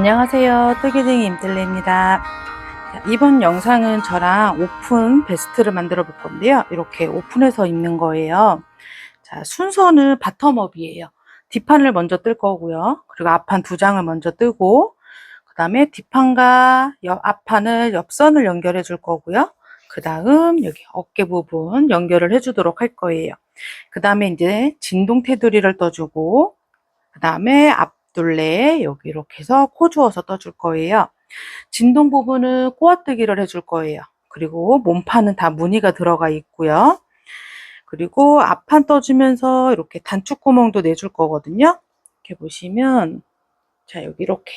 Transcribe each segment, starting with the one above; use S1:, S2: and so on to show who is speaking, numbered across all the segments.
S1: 안녕하세요. 뜨개쟁이 임들레입니다. 자, 이번 영상은 저랑 오픈 베스트를 만들어 볼 건데요. 이렇게 오픈해서 입는 거예요. 자, 순서는 바텀업이에요. 뒷판을 먼저 뜰 거고요. 그리고 앞판 두 장을 먼저 뜨고, 그 다음에 뒷판과 옆, 앞판을 옆선을 연결해 줄 거고요. 그 다음 여기 어깨 부분 연결을 해주도록 할 거예요. 그 다음에 이제 진동 테두리를 떠주고, 그 다음에 앞 둘레 여기 이렇게 해서 코 주어서 떠줄 거예요. 진동 부분은 꼬아뜨기를 해줄 거예요. 그리고 몸판은 다 무늬가 들어가 있고요. 그리고 앞판 떠주면서 이렇게 단축 구멍도 내줄 거거든요. 이렇게 보시면 자 여기 이렇게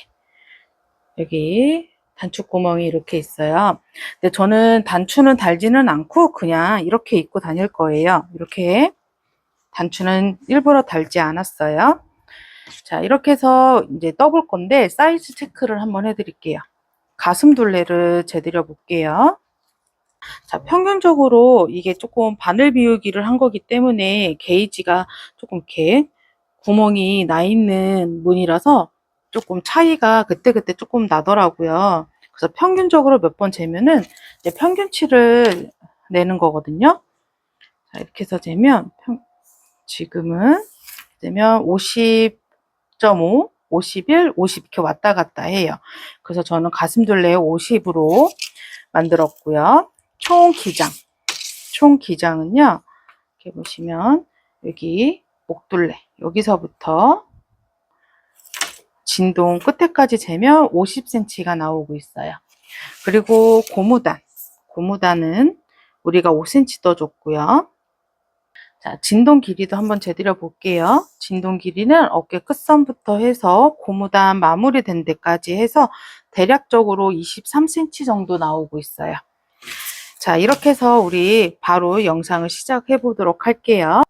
S1: 여기 단축구멍이 이렇게 있어요. 근데 저는 단추는 달지는 않고 그냥 이렇게 입고 다닐 거예요. 이렇게 단추는 일부러 달지 않았어요. 자, 이렇게 해서 이제 떠볼 건데 사이즈 체크를 한번 해드릴게요. 가슴 둘레를 재드려 볼게요. 자, 평균적으로 이게 조금 바늘 비우기를 한 거기 때문에 게이지가 조금 이렇게 구멍이 나 있는 무늬라서 조금 차이가 그때그때 조금 나더라고요. 그래서 평균적으로 몇 번 재면은 이제 평균치를 내는 거거든요. 자, 이렇게 해서 재면 평- 지금은 재면 50.5, 51, 50 이렇게 왔다 갔다 해요. 그래서 저는 가슴둘레 50으로 만들었고요. 총 기장. 총 기장은요. 이렇게 보시면 여기 목둘레 여기서부터 진동 끝에까지 재면 50cm가 나오고 있어요. 그리고 고무단. 고무단은 우리가 5cm 떠줬고요. 자, 진동 길이도 한번 재드려 볼게요. 진동 길이는 어깨 끝선부터 해서 고무단 마무리된 데까지 해서 대략적으로 23cm 정도 나오고 있어요. 자, 이렇게 해서 우리 바로 영상을 시작해 보도록 할게요.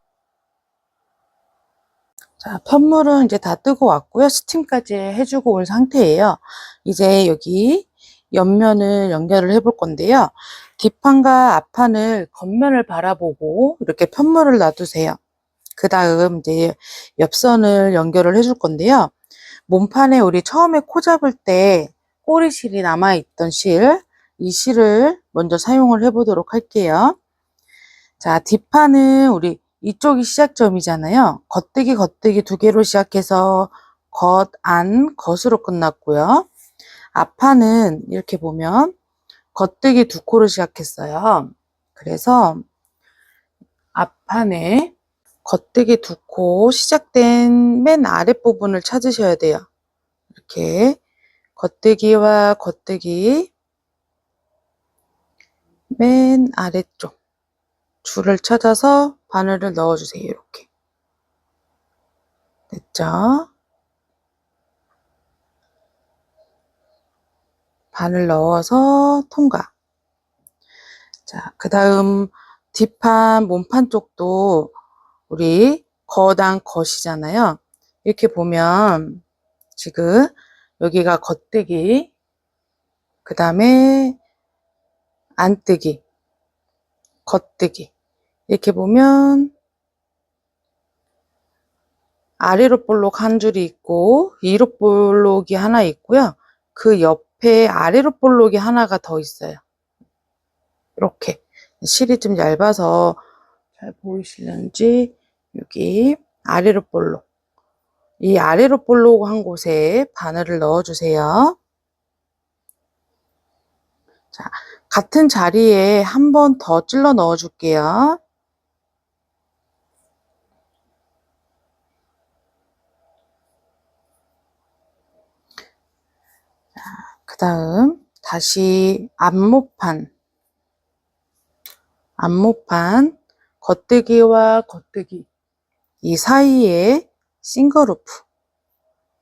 S1: 자, 편물은 이제 다 뜨고 왔고요. 스팀까지 해주고 온 상태예요. 이제 여기 옆면을 연결을 해볼 건데요. 뒷판과 앞판을 겉면을 바라보고 이렇게 편물을 놔두세요. 그 다음 이제 옆선을 연결을 해줄 건데요. 몸판에 우리 처음에 코 잡을 때 꼬리실이 남아있던 실, 이 실을 먼저 사용을 해보도록 할게요. 자, 뒷판은 우리 이쪽이 시작점이잖아요. 겉뜨기, 겉뜨기 두 개로 시작해서 겉, 안, 겉으로 끝났고요. 앞판은 이렇게 보면 겉뜨기 두 코로 시작했어요. 그래서 앞판에 겉뜨기 두 코 시작된 맨 아랫부분을 찾으셔야 돼요. 이렇게 겉뜨기와 겉뜨기 맨 아래쪽 줄을 찾아서 바늘을 넣어주세요. 이렇게. 됐죠? 바늘 넣어서 통과. 자, 그 다음 뒷판, 몸판 쪽도 우리 거당 겉이잖아요. 이렇게 보면 지금 여기가 겉뜨기, 그 다음에 안뜨기, 겉뜨기. 이렇게 보면 아래로 볼록 한 줄이 있고 위로 볼록이 하나 있고요. 그 옆 에 아래로 볼록이 하나가 더 있어요. 이렇게 실이 좀 얇아서 잘 보이시는지 여기 아래로 볼록 이 아래로 볼록 한 곳에 바늘을 넣어주세요. 자, 같은 자리에 한 번 더 찔러 넣어줄게요. 그 다음 다시 앞모판 앞모판 겉뜨기와 겉뜨기 이 사이에 싱글루프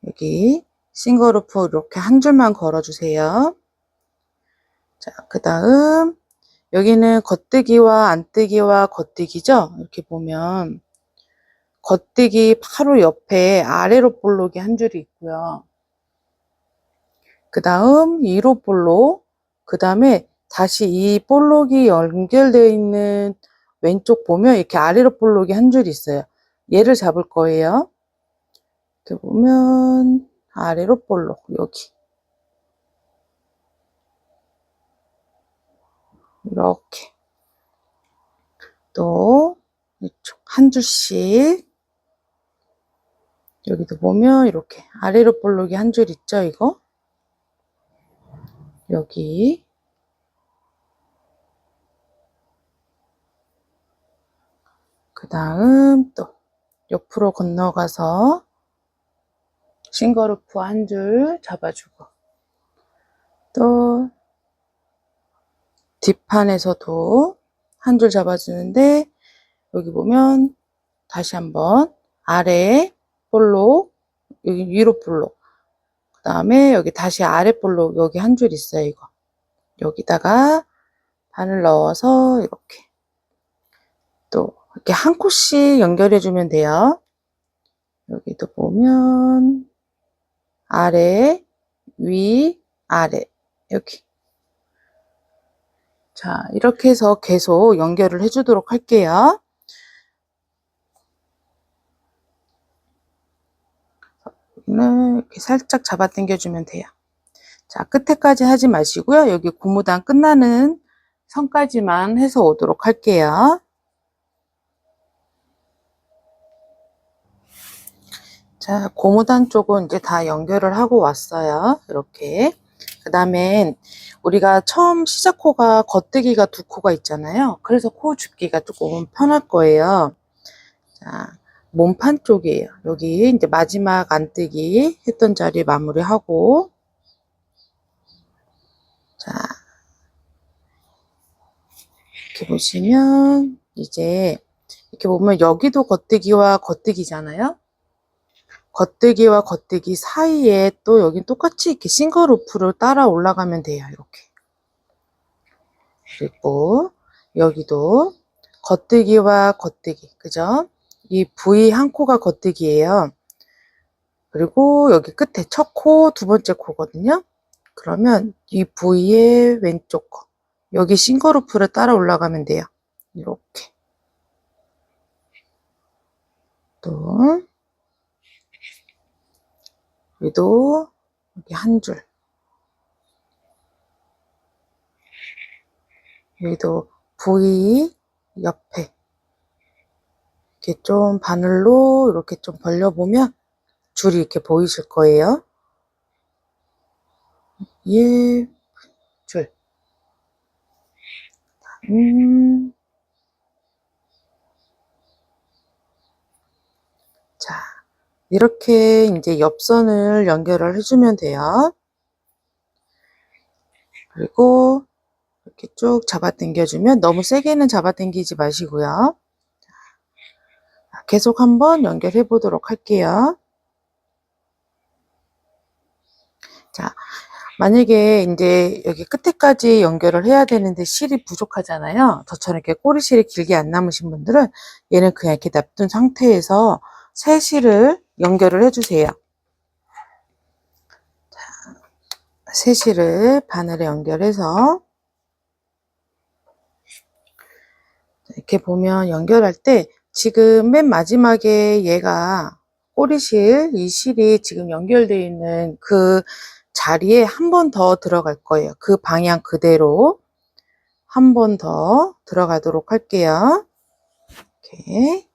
S1: 여기 싱글루프 이렇게 한 줄만 걸어주세요. 자, 그 다음 여기는 겉뜨기와 안뜨기와 겉뜨기죠. 이렇게 보면 겉뜨기 바로 옆에 아래로 볼록이 한 줄이 있고요. 그 다음 2로 볼록, 그 다음에 다시 이 볼록이 연결되어 있는 왼쪽 보면 이렇게 아래로 볼록이 한 줄 있어요. 얘를 잡을 거예요. 이렇게 보면 아래로 볼록 여기 이렇게 또 이쪽 한 줄씩 여기도 보면 이렇게 아래로 볼록이 한 줄 있죠 이거 여기. 그 다음 또 옆으로 건너가서 싱거루프 한 줄 잡아주고. 또 뒷판에서도 한 줄 잡아주는데 여기 보면 다시 한번 아래 볼록 여기 위로 볼록 그 다음에 여기 다시 아래 볼록 여기 한 줄 있어요 이거. 여기다가 바늘 넣어서 이렇게. 또 이렇게 한 코씩 연결해 주면 돼요. 여기도 보면 아래 위 아래. 여기 자, 이렇게 해서 계속 연결을 해 주도록 할게요. 여기는 이렇게 살짝 잡아 당겨주면 돼요. 자, 끝에까지 하지 마시고요. 여기 고무단 끝나는 선까지만 해서 오도록 할게요. 자, 고무단 쪽은 이제 다 연결을 하고 왔어요. 이렇게. 그 다음엔 우리가 처음 시작 코가 겉뜨기가 두 코가 있잖아요. 그래서 코 줍기가 조금 편할 거예요. 자, 몸판 쪽이에요. 여기 이제 마지막 안뜨기 했던 자리 마무리하고 자, 이렇게 보시면 이제 이렇게 보면 여기도 겉뜨기와 겉뜨기잖아요. 겉뜨기와 겉뜨기 사이에 또 여기 똑같이 이렇게 싱글 루프를 따라 올라가면 돼요. 이렇게. 그리고 여기도 겉뜨기와 겉뜨기. 그죠? 이 V 한 코가 겉뜨기예요. 그리고 여기 끝에 첫 코, 두 번째 코거든요. 그러면 이 V의 왼쪽 코. 여기 싱글 루프를 따라 올라가면 돼요. 이렇게. 또 여기도 여기 한 줄. 여기도 V 옆에 이렇게 좀 바늘로 이렇게 좀 벌려보면 줄이 이렇게 보이실 거예요. 예, 줄. 음. 자, 이렇게 이제 옆선을 연결을 해주면 돼요. 그리고 이렇게 쭉 잡아당겨주면 너무 세게는 잡아당기지 마시고요. 자, 계속 한번 연결해 보도록 할게요. 자, 만약에 이제 여기 끝에까지 연결을 해야 되는데 실이 부족하잖아요. 저처럼 이렇게 꼬리실이 길게 안 남으신 분들은 얘는 그냥 이렇게 냅둔 상태에서 새 실을 연결을 해주세요. 자, 새 실을 바늘에 연결해서 이렇게 보면 연결할 때 지금 맨 마지막에 얘가 꼬리실, 이 실이 지금 연결되어 있는 그 자리에 한 번 더 들어갈 거예요. 그 방향 그대로 한 번 더 들어가도록 할게요. 이렇게.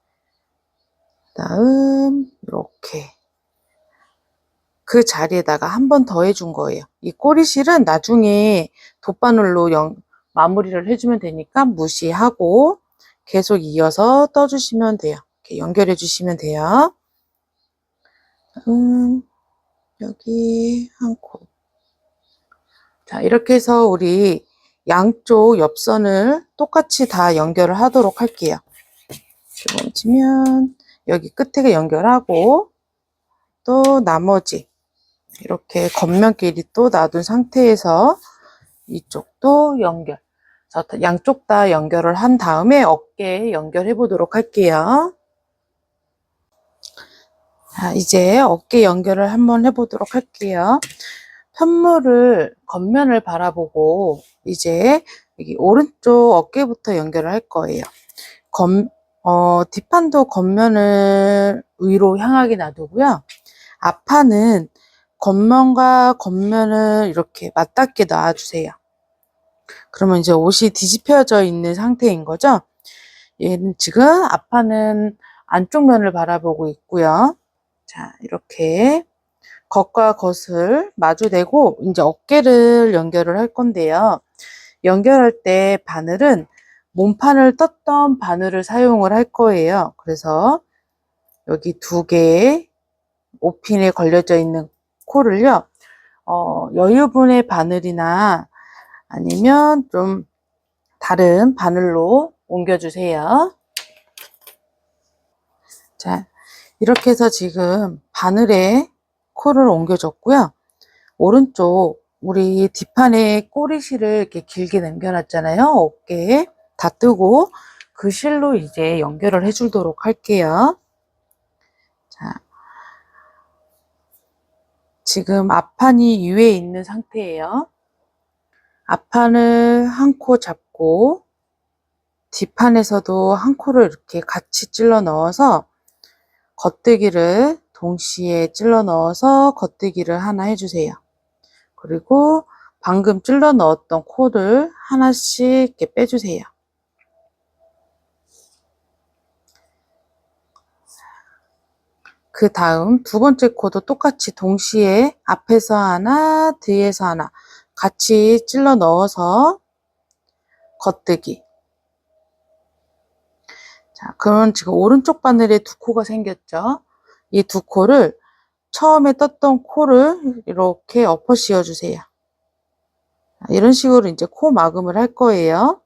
S1: 다음 이렇게 그 자리에다가 한 번 더 해준 거예요. 이 꼬리실은 나중에 돗바늘로 연, 마무리를 해주면 되니까 무시하고 계속 이어서 떠주시면 돼요. 이렇게 연결해 주시면 돼요. 음, 여기 한 코. 자, 이렇게 해서 우리 양쪽 옆선을 똑같이 다 연결을 하도록 할게요. 이렇게 멈추면 여기 끝에 연결하고 또 나머지 이렇게 겉면끼리 또 놔둔 상태에서 이쪽도 연결. 자, 양쪽 다 연결을 한 다음에 어깨에 연결해 보도록 할게요. 자, 이제 어깨 연결을 한번 해보도록 할게요. 편물을 겉면을 바라보고 이제 여기 오른쪽 어깨부터 연결을 할 거예요. 겉, 어, 뒷판도 겉면을 위로 향하게 놔두고요. 앞판은 겉면과 겉면을 이렇게 맞닿게 놔주세요. 그러면 이제 옷이 뒤집혀져 있는 상태인 거죠. 얘는 지금 앞판은 안쪽 면을 바라보고 있고요. 자, 이렇게 겉과 겉을 마주대고 이제 어깨를 연결을 할 건데요. 연결할 때 바늘은 몸판을 떴던 바늘을 사용을 할 거예요. 그래서 여기 두 개의 오핀에 걸려져 있는 코를요, 어, 여유분의 바늘이나 아니면 좀 다른 바늘로 옮겨주세요. 자, 이렇게 해서 지금 바늘에 코를 옮겨줬고요. 오른쪽 우리 뒷판에 꼬리실을 이렇게 길게 남겨놨잖아요. 어깨에 다 뜨고 그 실로 이제 연결을 해주도록 할게요. 자, 지금 앞판이 위에 있는 상태예요. 앞판을 한 코 잡고 뒷판에서도 한 코를 이렇게 같이 찔러 넣어서 겉뜨기를 동시에 찔러 넣어서 겉뜨기를 하나 해주세요. 그리고 방금 찔러 넣었던 코를 하나씩 이렇게 빼주세요. 그 다음 두 번째 코도 똑같이 동시에 앞에서 하나, 뒤에서 하나 같이 찔러 넣어서 겉뜨기. 자, 그럼 지금 오른쪽 바늘에 두 코가 생겼죠? 이 두 코를 처음에 떴던 코를 이렇게 엎어 씌워 주세요. 이런 식으로 이제 코 마금을 할 거예요.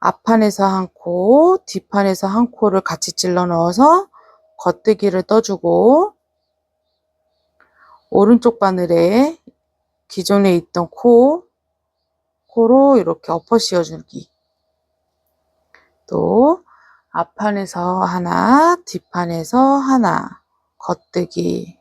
S1: 앞판에서 한 코, 뒷판에서 한 코를 같이 찔러 넣어서 겉뜨기를 떠주고 오른쪽 바늘에 기존에 있던 코, 코로 이렇게 엎어 씌워주기. 또 앞판에서 하나, 뒷판에서 하나, 겉뜨기.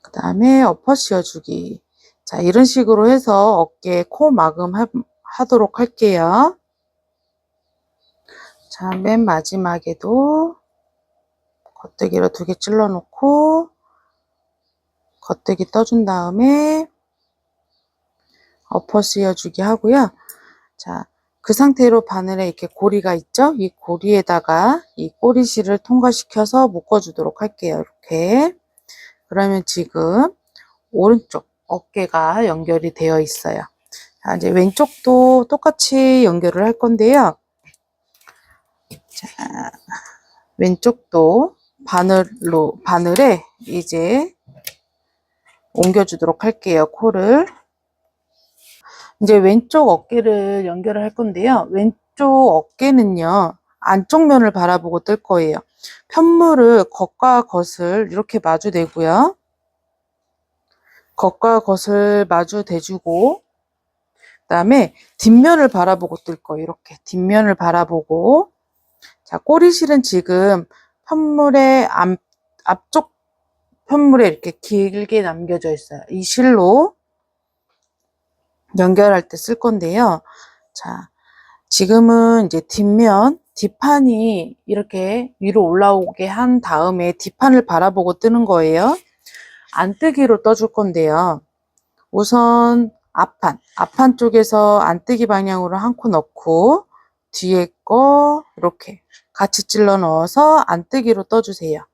S1: 그 다음에 엎어 씌워주기. 자, 이런 식으로 해서 어깨에 코 마금 하, 하도록 할게요. 자, 맨 마지막에도 겉뜨기로 두 개 찔러 놓고 겉뜨기 떠준 다음에 엎어 씌워주기 하고요. 자, 그 상태로 바늘에 이렇게 고리가 있죠? 이 고리에다가 이 꼬리실을 통과시켜서 묶어주도록 할게요. 이렇게. 그러면 지금 오른쪽 어깨가 연결이 되어 있어요. 자, 이제 왼쪽도 똑같이 연결을 할 건데요. 자, 왼쪽도 바늘로, 바늘에 이제 옮겨주도록 할게요. 코를. 이제 왼쪽 어깨를 연결을 할 건데요. 왼쪽 어깨는요. 안쪽 면을 바라보고 뜰 거예요. 편물을 겉과 겉을 이렇게 마주 대고요. 겉과 겉을 마주 대주고 그 다음에 뒷면을 바라보고 뜰 거예요. 이렇게 뒷면을 바라보고 자 꼬리실은 지금 편물의 앞, 앞쪽 편물에 이렇게 길게 남겨져 있어요. 이 실로 연결할 때 쓸 건데요. 자, 지금은 이제 뒷면, 뒷판이 이렇게 위로 올라오게 한 다음에 뒷판을 바라보고 뜨는 거예요. 안뜨기로 떠줄 건데요. 우선 앞판, 앞판 쪽에서 안뜨기 방향으로 한 코 넣고 뒤에 거 이렇게 같이 찔러 넣어서 안뜨기로 떠주세요.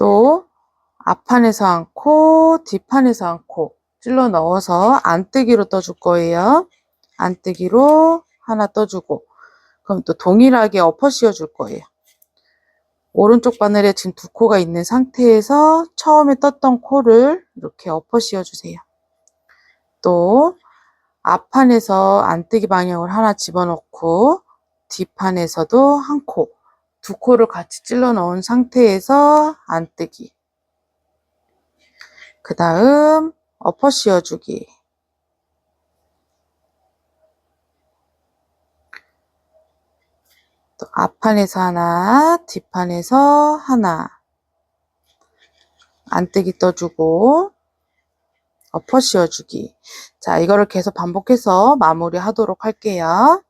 S1: 또 앞판에서 한 코, 뒷판에서 한코 찔러 넣어서 안뜨기로 떠줄 거예요. 안뜨기로 하나 떠주고 그럼 또 동일하게 엎어 씌워 줄 거예요. 오른쪽 바늘에 지금 두 코가 있는 상태에서 처음에 떴던 코를 이렇게 엎어 씌워 주세요. 또 앞판에서 안뜨기 방향을 하나 집어넣고 뒷판에서도 한 코, 두 코를 같이 찔러 넣은 상태에서 안뜨기. 그 다음 엎어 씌워주기. 또 앞판에서 하나, 뒷판에서 하나. 안뜨기 떠주고 엎어 씌워주기. 자, 이거를 계속 반복해서 마무리 하도록 할게요.